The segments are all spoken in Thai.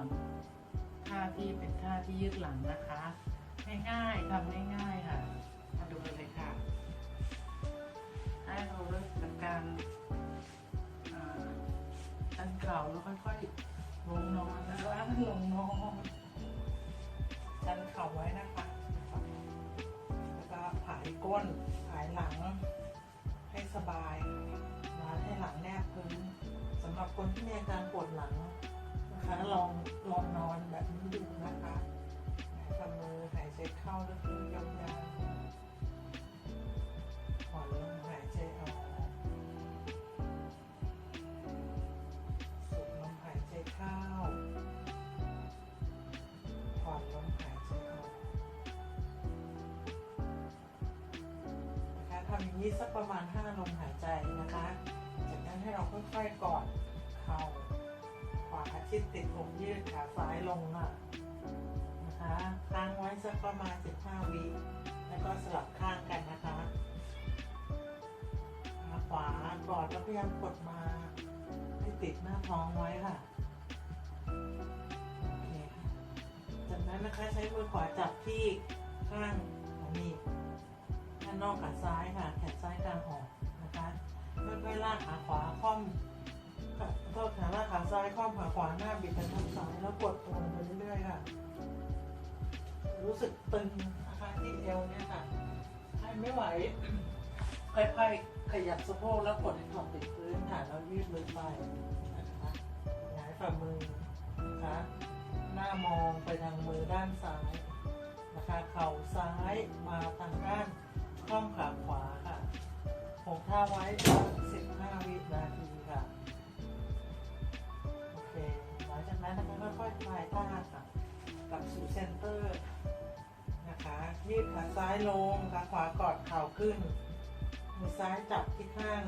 อนท่าที่เป็นท่าที่ยืดหลังนะคะ ง่ายๆทำง่ายๆค่ะ มาดูกันเลยค่ะให้เราเริ่มจากการอันเข่าแล้วค่อยๆลงนอนนะคะลงนอนชันเข่าไว้นะคะแล้วก็ผายก้นผายหลัง ให้สบายนะให้หลังแนบพื้นสำหรับคนที่มีอาการปวด ลึกๆยาวๆผ่อนลมหายใจออกสูดลมหายใจเข้าผ่อนลมหายใจออกนะคะทำอย่างนี้สักประมาณ 5 ลมหายใจนะคะ จากนั้นให้เราค่อยๆกอดเข่าขวาชิดติดอกยืดขาซ้ายลงอะ นะคะค้างไว้สักประมาณ 15 วิแล้วก็สลับข้างกันนะคะขาขวากอดแล้วพยายามกดมาให้ติดหน้าท้องไว้ค่ะโอเคค่ะจากนั้นนะคะใช้มือขวาจับที่ข้างหัวหนีบด้านนอกขาซ้ายค่ะ แขนซ้ายกลางหอกนะคะค่อยๆลากขาขวาค่อมโทษค่ะลากขาซ้ายค่อมขาขวาหน้าบิดไปทางซ้ายแล้วกดตัวลงไปเรื่อยๆค่ะ รู้สึกตึงนะคะที่เอวเนี่ยค่ะให้ไม่ไหว ค่อยๆ ขยับสะโพกแล้วกดให้เข่าติดพื้นค่ะ แล้วยืดมือไปนะคะหงายฝ่ามือนะคะ หน้ามองไปทางมือด้านซ้ายนะคะ เข่าซ้ายมาทางด้านข้อมขาขวาค่ะคงท่าไว้ 15 วินาทีค่ะ โอเค หลังจากนั้นนะคะค่อยๆคลายท่าค่ะกลับสู่เซนเตอร์ ยืดขาซ้ายลงขาขวากอดเข่าขึ้น มือซ้ายจับที่ข้าง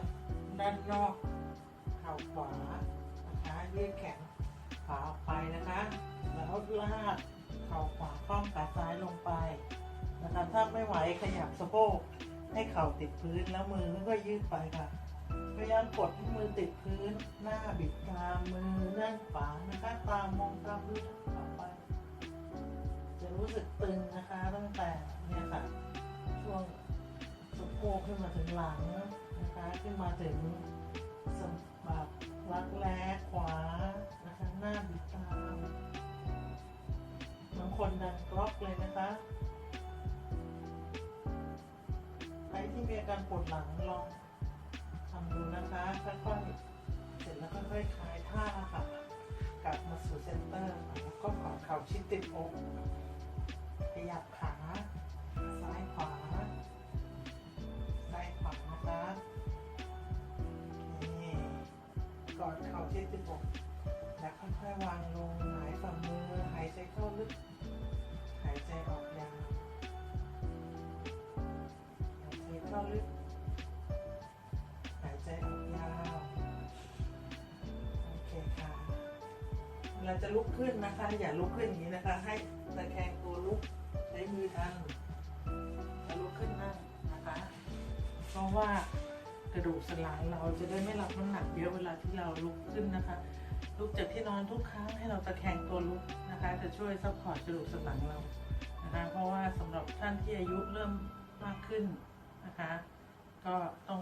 ด้านนอกเข่าขวานะคะยืดแขนขาออกไปนะคะ แล้วลากเข่าขวาคล่อมขาซ้ายลงไปนะคะถ้าไม่ไหวขยับสะโพกให้เข่าติดพื้นแล้วมือก็ยืดไปค่ะพยายามกดให้มือติดพื้นหน้าบิดตามมือด้านขวานะคะตามมองตามพื้นต่อไป จะรู้สึกตึงนะคะตั้ง โพกขึ้นมาถึงหลังนะคะ ขึ้นมาถึงสะบักรักแร้ขวานะคะหน้าบิดตามบางคนดันกรอกเลยนะคะใครที่มีอาการปวดหลังลองทำดูนะคะค่อยๆเสร็จแล้วค่อยๆคลายท่าค่ะ กลับมาสู่เซนเตอร์ค่ะแล้วก็กอดเข่าชิดติดอกขยับขา อดเข่าชิดติดอกแล้วค่อยๆวางลงหายฝ่ามือหายใจเข้าลึก หายใจออกยาวหายใจเข้าลึก หายใจออกยาวโอเคค่ะเราจะลุกขึ้นนะคะ อย่าลุกขึ้นอย่างนี้นะคะ ให้ตะแคงตัวลุกใช้มือดันจะลุกขึ้นนั่งนะคะ เพราะว่า ระดูกสันหลังเราจะได้ไม่รับน้ำหนักเยอะเวลาที่เราลุกขึ้นนะคะ ลุกจากที่นอนทุกครั้งให้เราตะแคงตัวลุกนะคะ จะช่วยซัพพอร์ตกระดูกสันหลังเรานะคะเพราะว่าสำหรับท่านที่อายุเริ่มมากขึ้นนะคะ ก็ต้อง